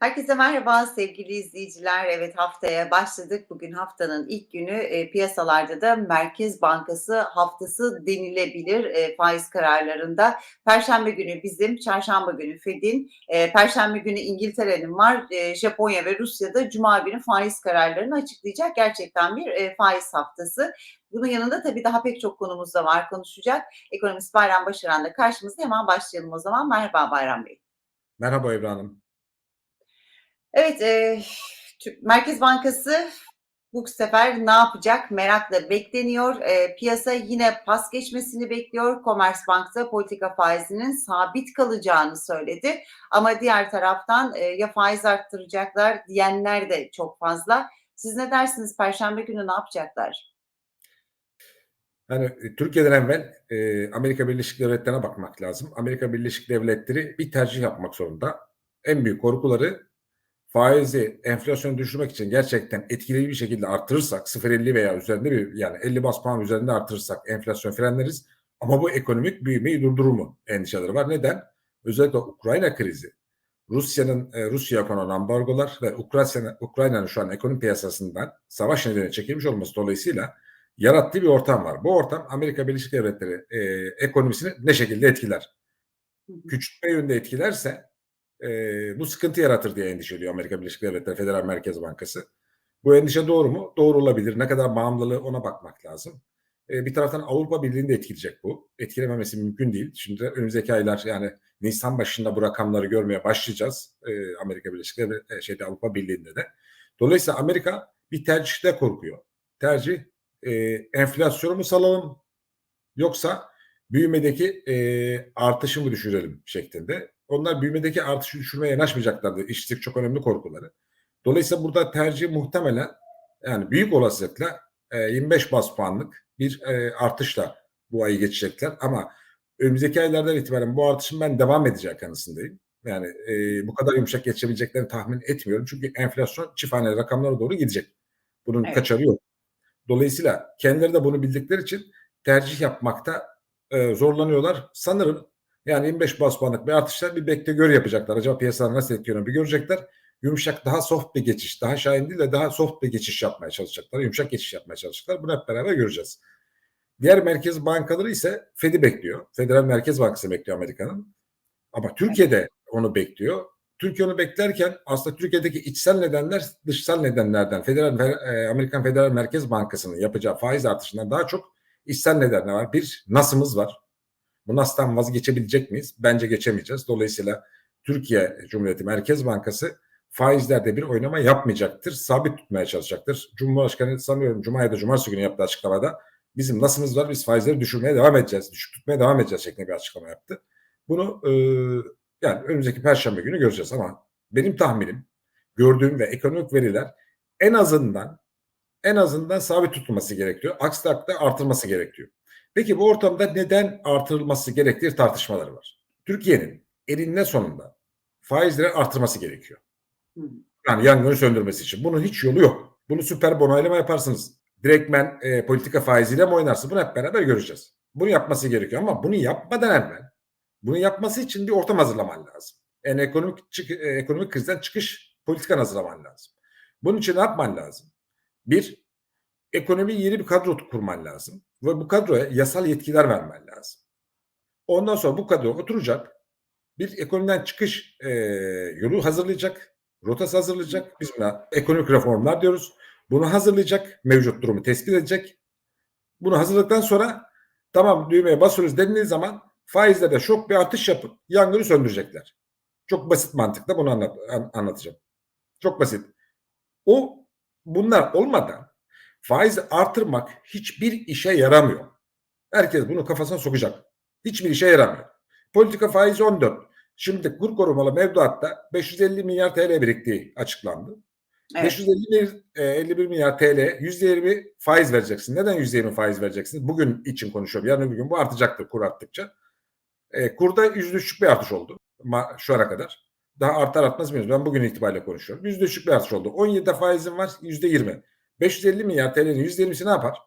Herkese merhaba sevgili izleyiciler. Evet haftaya başladık. Bugün haftanın ilk günü e, piyasalarda da Merkez Bankası haftası denilebilir e, faiz kararlarında. Perşembe günü bizim, çarşamba günü Fed'in, e, Perşembe günü İngiltere'nin var, e, Japonya ve Rusya'da Cuma günü faiz kararlarını açıklayacak. Gerçekten bir e, faiz haftası. Bunun yanında tabii daha pek çok konumuz da var konuşacak. Ekonomist Bayram Başaran da karşımızda. Hemen başlayalım o zaman. Merhaba Bayram Bey. Merhaba Ebru Hanım. Evet, Türk Merkez Bankası bu sefer ne yapacak merakla bekleniyor. Eee, piyasa yine pas geçmesini bekliyor. Commerzbank'ta politika faizinin sabit kalacağını söyledi. Ama diğer taraftan eee, ya faiz arttıracaklar diyenler de çok fazla. Siz ne dersiniz? Perşembe günü ne yapacaklar? Yani e, Türkiye'den evvel e, Amerika Birleşik Devletleri'ne bakmak lazım. Amerika Birleşik Devletleri bir tercih yapmak zorunda. En büyük korkuları faizi enflasyonu düşürmek için gerçekten etkili bir şekilde artırırsak 0.50 veya üzerinde bir yani 50 bas puan üzerinde artırırsak enflasyon frenleriz. Ama bu ekonomik büyümeyi durdurur mu endişeleri var. Neden? Özellikle Ukrayna krizi, Rusya'nın e, Rusya konan ambargolar ve Ukrayna'nın Ukrayna'nın şu an ekonomi piyasasından savaş nedeniyle çekilmiş olması dolayısıyla yarattığı bir ortam var. Bu ortam Amerika Birleşik Devletleri e, ekonomisini ne şekilde etkiler? Küçültme yönünde etkilerse e, bu sıkıntı yaratır diye endişe ediyor Amerika Birleşik Devletleri Federal Merkez Bankası. Bu endişe doğru mu? Doğru olabilir. Ne kadar bağımlılığı ona bakmak lazım. E, bir taraftan Avrupa Birliği'ni de etkileyecek bu. Etkilememesi mümkün değil. Şimdi önümüzdeki aylar yani Nisan başında bu rakamları görmeye başlayacağız. E, Amerika Birleşik Devletleri, şeyde Avrupa Birliği'nde de. Dolayısıyla Amerika bir tercihte korkuyor. Tercih e, enflasyonu mu salalım yoksa büyümedeki e, artışı mı düşürelim şeklinde. Onlar büyümedeki artışı düşürmeye yanaşmayacaklardı. İşsizlik çok önemli korkuları. Dolayısıyla burada tercih muhtemelen yani büyük olasılıkla e, 25 bas puanlık bir e, artışla bu ayı geçecekler. Ama önümüzdeki aylardan itibaren bu artışın ben devam edeceği kanısındayım. Yani e, bu kadar yumuşak geçebileceklerini tahmin etmiyorum. Çünkü enflasyon çift haneli rakamlara doğru gidecek. Bunun evet. kaçarı yok. Dolayısıyla kendileri de bunu bildikleri için tercih yapmakta e, zorlanıyorlar. Sanırım yani 25 bas puanlık bir artışlar bir bekle gör yapacaklar. Acaba piyasalar nasıl etkileniyor bir görecekler. Yumuşak daha soft bir geçiş, daha şahin değil de daha soft bir geçiş yapmaya çalışacaklar. Yumuşak geçiş yapmaya çalışacaklar. Bunu hep beraber göreceğiz. Diğer merkez bankaları ise Fed'i bekliyor. Federal Merkez Bankası bekliyor Amerika'nın. Ama Türkiye'de onu bekliyor. Türkiye onu beklerken aslında Türkiye'deki içsel nedenler dışsal nedenlerden Federal e, Amerikan Federal Merkez Bankası'nın yapacağı faiz artışından daha çok içsel nedenler var. Bir NAS'ımız var. Bu NAS'tan vazgeçebilecek miyiz? Bence geçemeyeceğiz. Dolayısıyla Türkiye Cumhuriyeti Merkez Bankası faizlerde bir oynama yapmayacaktır. Sabit tutmaya çalışacaktır. Cumhurbaşkanı sanıyorum Cuma ya da Cumartesi günü yaptığı açıklamada bizim NAS'ımız var biz faizleri düşürmeye devam edeceğiz. Düşük tutmaya devam edeceğiz şeklinde bir açıklama yaptı. Bunu e, yani önümüzdeki perşembe günü göreceğiz ama benim tahminim gördüğüm ve ekonomik veriler en azından en azından sabit tutulması gerekiyor. Aksi takdirde artırılması gerekiyor. Peki bu ortamda neden artırılması gerektiği tartışmaları var. Türkiye'nin eninde sonunda faizleri artırması gerekiyor. Yani yangını söndürmesi için. Bunun hiç yolu yok. Bunu süper bonaylama yaparsınız. Direktmen e, politika faiziyle mi oynarsınız? Bunu hep beraber göreceğiz. Bunu yapması gerekiyor ama bunu yapmadan evvel bunu yapması için bir ortam hazırlaman lazım. Yani ekonomik çık, e, ekonomik krizden çıkış politikan hazırlaman lazım. Bunun için ne yapman lazım? Bir, ekonomi yeni bir kadro kurman lazım. Ve bu kadroya yasal yetkiler vermen lazım. Ondan sonra bu kadro oturacak. Bir ekonomiden çıkış e, yolu hazırlayacak. Rotası hazırlayacak. Biz buna ekonomik reformlar diyoruz. Bunu hazırlayacak. Mevcut durumu tespit edecek. Bunu hazırladıktan sonra tamam düğmeye basıyoruz denildiği zaman faizlerde şok bir artış yapıp yangını söndürecekler. Çok basit mantıkla bunu anlat, anlatacağım. Çok basit. O bunlar olmadan faiz artırmak hiçbir işe yaramıyor. Herkes bunu kafasına sokacak. Hiçbir işe yaramıyor. Politika faizi 14. Şimdi kur korumalı mevduatta 550 milyar TL biriktiği açıklandı. Evet. 551 51 milyar TL %20 faiz vereceksin. Neden %20 faiz vereceksin? Bugün için konuşuyorum. Yarın bir gün bu artacaktır kur arttıkça. E, kurda %3'lük bir artış oldu şu ana kadar. Daha artar artmaz bilmiyoruz. Ben bugün itibariyle konuşuyorum. %3'lük bir artış oldu. 17'de faizim var %20. 550 milyar TL'nin %20'si ne yapar?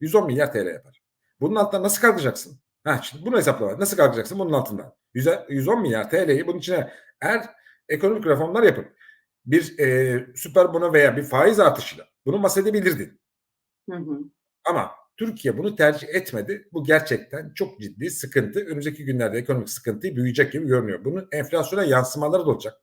110 milyar TL yapar. Bunun altından nasıl kalkacaksın? Ha, şimdi bunu hesaplama. Nasıl kalkacaksın bunun altından? 100, 110 milyar TL'yi bunun içine eğer Ekonomik reformlar yapıp bir e, süper bono veya bir faiz artışıyla bunu masaya edebilirdin. Hı hı. Ama Türkiye bunu tercih etmedi. Bu gerçekten çok ciddi sıkıntı. Önümüzdeki günlerde ekonomik sıkıntı büyüyecek gibi görünüyor. Bunun enflasyona yansımaları da olacak.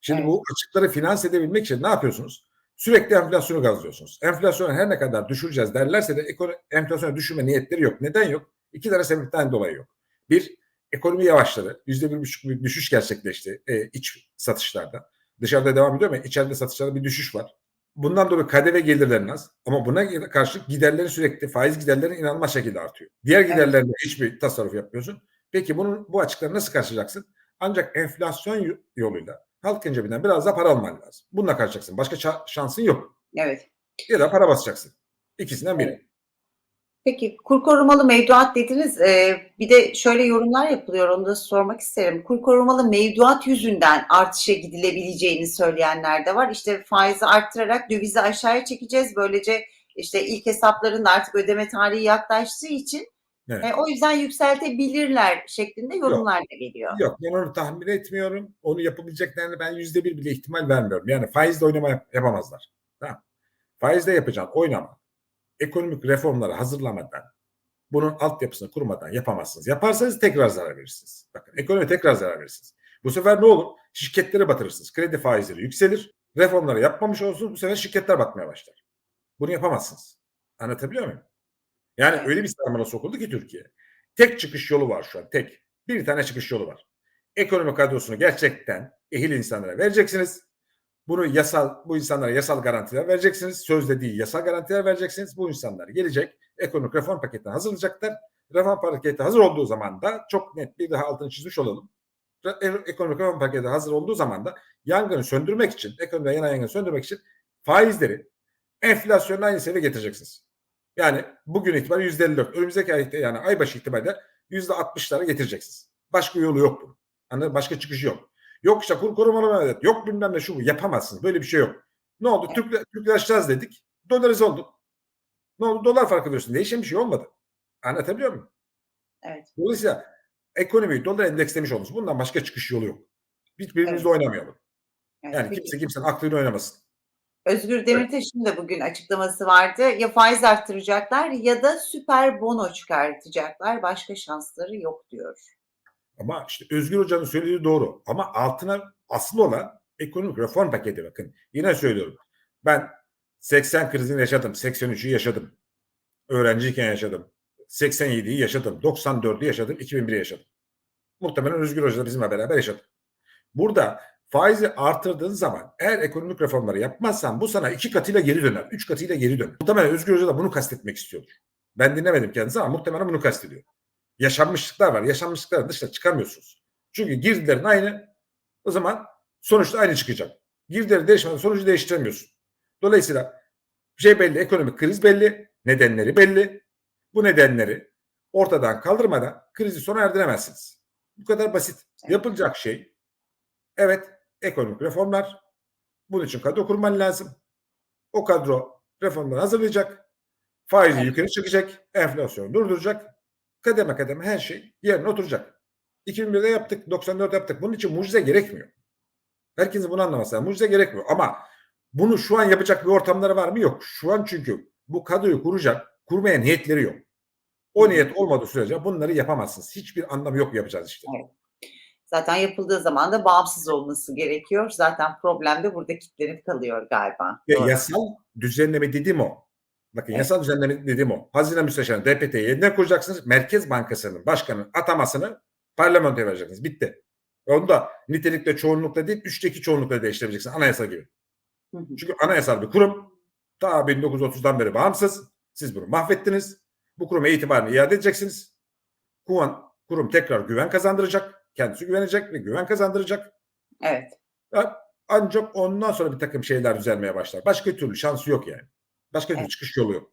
Şimdi Evet. bu açıkları finanse edebilmek için ne yapıyorsunuz? Sürekli enflasyonu gazlıyorsunuz. Enflasyonu her ne kadar düşüreceğiz derlerse de enflasyonu düşürme niyetleri yok. Neden yok? İki tane sebepten dolayı yok. Bir, ekonomi yavaşladı. Yüzde bir buçuk bir düşüş gerçekleşti e, iç satışlarda. Dışarıda devam ediyor ama içeride satışlarda bir düşüş var. Bundan dolayı KDV gelirlerin az ama buna karşılık giderlerin sürekli faiz giderlerin inanılmaz şekilde artıyor. Diğer giderlerinde hiçbir tasarruf yapmıyorsun. Peki bunun bu açıkları nasıl karşılayacaksın? Ancak enflasyon yoluyla halkın cebinden biraz daha para alman lazım. Bununla karşılayacaksın. Başka şansın yok. Evet. Ya da para basacaksın. İkisinden biri. Evet. Peki kur korumalı mevduat dediniz. Ee, bir de şöyle yorumlar yapılıyor. Onu da sormak isterim. Kur korumalı mevduat yüzünden artışa gidilebileceğini söyleyenler de var. İşte faizi arttırarak dövizi aşağıya çekeceğiz. Böylece işte ilk hesapların da artık ödeme tarihi yaklaştığı için Evet. e, o yüzden yükseltebilirler şeklinde yorumlar da geliyor. Yok ben onu tahmin etmiyorum. Onu yapabileceklerine ben yüzde bir bile ihtimal vermiyorum. Yani faizle oynama yap- yapamazlar. Tamam. Faizle yapacağın oynama. Ekonomik reformları hazırlamadan, bunun altyapısını kurmadan yapamazsınız. Yaparsanız tekrar zarar verirsiniz. Bakın ekonomi tekrar zarar verirsiniz. Bu sefer ne olur? Şirketleri batırırsınız. Kredi faizleri yükselir. Reformları yapmamış olursunuz. Bu sefer şirketler batmaya başlar. Bunu yapamazsınız. Anlatabiliyor muyum? Yani Evet. öyle bir sarmala sokuldu ki Türkiye. Tek çıkış yolu var şu an. Tek. Bir tane çıkış yolu var. Ekonomi kadrosunu gerçekten ehil insanlara vereceksiniz. Bunu yasal, bu insanlara yasal garantiler vereceksiniz. Sözde değil yasal garantiler vereceksiniz. Bu insanlar gelecek. Ekonomik reform paketini hazırlayacaklar. Reform paketi hazır olduğu zaman da çok net bir daha altını çizmiş olalım. Ekonomik reform paketi hazır olduğu zaman da yangını söndürmek için, ekonomide yanan yangını söndürmek için faizleri enflasyonla aynı seviyeye getireceksiniz. Yani bugün itibariyle yüzde 54. Önümüzdeki ayda yani ay başı itibariyle yüzde 60'lara getireceksiniz. Başka yolu yok bunun. Hani başka çıkışı yok. Yok işte kur korumalı mevduat. Yok bilmem ne şu bu. Yapamazsınız. Böyle bir şey yok. Ne oldu? Evet. Türk, Türkleşeceğiz dedik. Dolarize oldu. Ne oldu? Dolar farkı diyorsun. Değişen bir şey olmadı. Anlatabiliyor muyum? Evet. Dolayısıyla ekonomiyi dolar endekslemiş oldunuz. Bundan başka çıkış yolu yok. Birbirimizle oynamayalım. Evet, Yani peki. kimse kimsenin aklıyla oynamasın. Özgür Demirtaş'ın da bugün açıklaması vardı. Ya faiz arttıracaklar ya da süper bono çıkartacaklar. Başka şansları yok diyor. Ama işte Özgür Hoca'nın söylediği doğru. Ama altına asıl olan ekonomik reform paketi bakın. Yine söylüyorum. Ben 80 krizini yaşadım. 83'ü yaşadım. Öğrenciyken yaşadım. 87'yi yaşadım. 94'ü yaşadım. 2001'i yaşadım. Muhtemelen Özgür Hoca da bizimle beraber yaşadı. Burada faizi artırdığın zaman eğer ekonomik reformları yapmazsan bu sana iki katıyla geri döner. Üç katıyla geri döner. Muhtemelen Özgür Hoca da bunu kastetmek istiyordur. Ben dinlemedim kendisi ama muhtemelen bunu kastediyor. Yaşanmışlıklar var. Yaşanmışlıkların dışına çıkamıyorsunuz. Çünkü girdilerin aynı. O zaman sonuçta aynı çıkacak. Girdileri değişmeden sonucu değiştiremiyorsun. Dolayısıyla şey belli, ekonomik kriz belli, nedenleri belli. Bu nedenleri ortadan kaldırmadan krizi sona erdiremezsiniz. Bu kadar basit. Yapılacak şey evet ekonomik reformlar. Bunun için kadro kurman lazım. O kadro reformları hazırlayacak. Faizi Evet. yukarı çekecek. Enflasyonu durduracak. Kademe kademe her şey yerine oturacak. 2001'de yaptık, 94'de yaptık. Bunun için mucize gerekmiyor. Herkesin bunu anlaması lazım. Mucize gerekmiyor. Ama bunu şu an yapacak bir ortamları var mı? Yok. Şu an çünkü bu kadroyu kuracak, kurmaya niyetleri yok. O niyet olmadığı sürece bunları yapamazsınız. Hiçbir anlamı yok yapacağız işte. Evet. Zaten yapıldığı zaman da bağımsız olması gerekiyor. Zaten problem de burada kilitlenip kalıyor galiba. Doğru. yasal düzenleme dediğim o. Bakın Evet. yasal düzenleme dediğim o. Hazine Müsteşarı DPT'yi yeniden kuracaksınız. Merkez Bankası'nın başkanının atamasını parlamentoya vereceksiniz. Bitti. Onu da nitelikle çoğunlukla değil, üçte iki çoğunlukla değiştirebileceksiniz. Anayasa gibi. Hı hı. Çünkü anayasal bir kurum. Ta 1930'dan beri bağımsız. Siz bunu mahvettiniz. Bu kuruma itibarını iade edeceksiniz. Kurum, kurum tekrar güven kazandıracak. Kendisi güvenecek ve güven kazandıracak. Evet. Ya, Ancak ondan sonra bir takım şeyler düzelmeye başlar. Başka türlü şansı yok yani. Başka türlü Evet. çıkış yolu yok.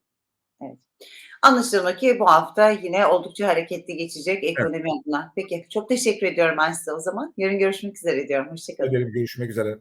Anlaşılan ki bu hafta yine oldukça hareketli geçecek ekonomi adına. Peki çok teşekkür ediyorum ben size o zaman. Yarın görüşmek üzere diyorum. Hoşçakalın. Görüşmek üzere.